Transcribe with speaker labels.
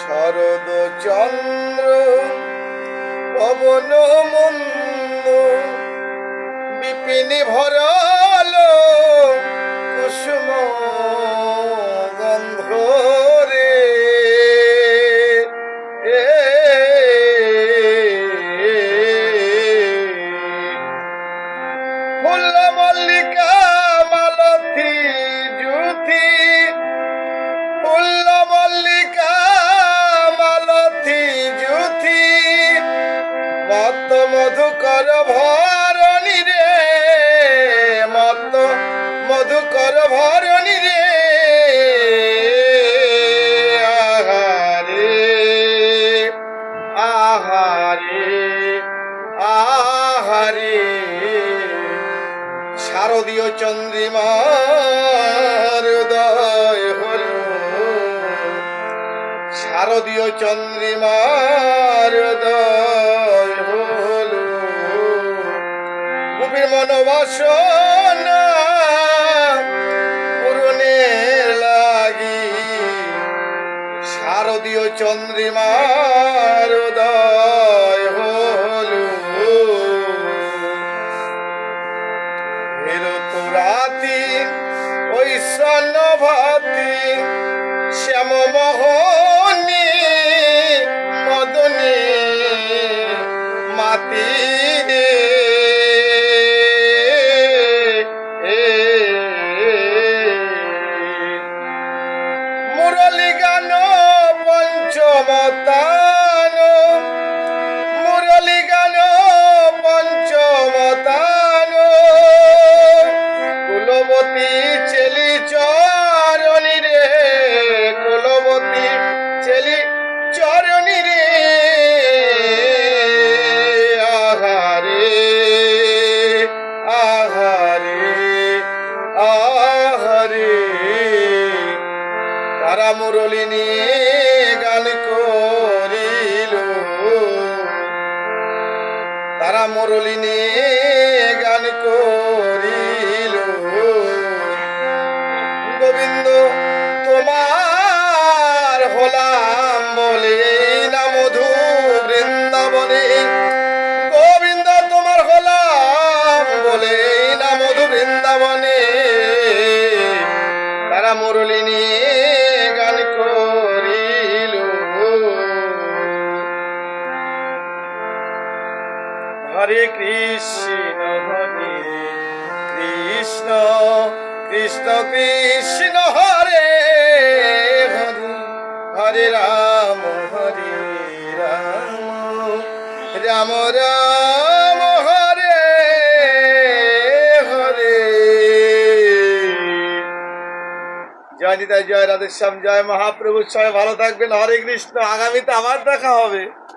Speaker 1: শরদ চন্দ্র পবন মন্দ বিপিনী ভরা হারি শারদীয় চন্দ্রিমার উদয় হল শারদীয় চন্দ্রিমার উদয় হল কবির মনোবাসনা লাগি শারদীয় চন্দ্রিমার উদয় ভাতি ওই সল ভাতি শ্যাম মোহনী মদনী মাতি মুরলী গান পঞ্চমতা কুলবতী চেলি চরণী রে কুলবতী চেলি চরণী রে আহারে আহারে আহারে তারা মুরলিনী গান করিল তারা মুরলিনী গান করিল বন্ধু তোমার হলাম বলে না মধু বৃন্দাবনে গোবিন্দ তোমার হলাম বলে না মধু বৃন্দাবনে তারা মুরলিনী হরে কৃষ্ণ হরে কৃষ্ণ কৃষ্ণ কৃষ্ণ হরে হরি হরে রাম হরে রাম রাম রাম হরে হরে
Speaker 2: জয় নিতাই জয় রাধেশ্যাম জয় মহাপ্রভু সবাই ভালো থাকবেন হরে কৃষ্ণ আগামীতে আবার দেখা হবে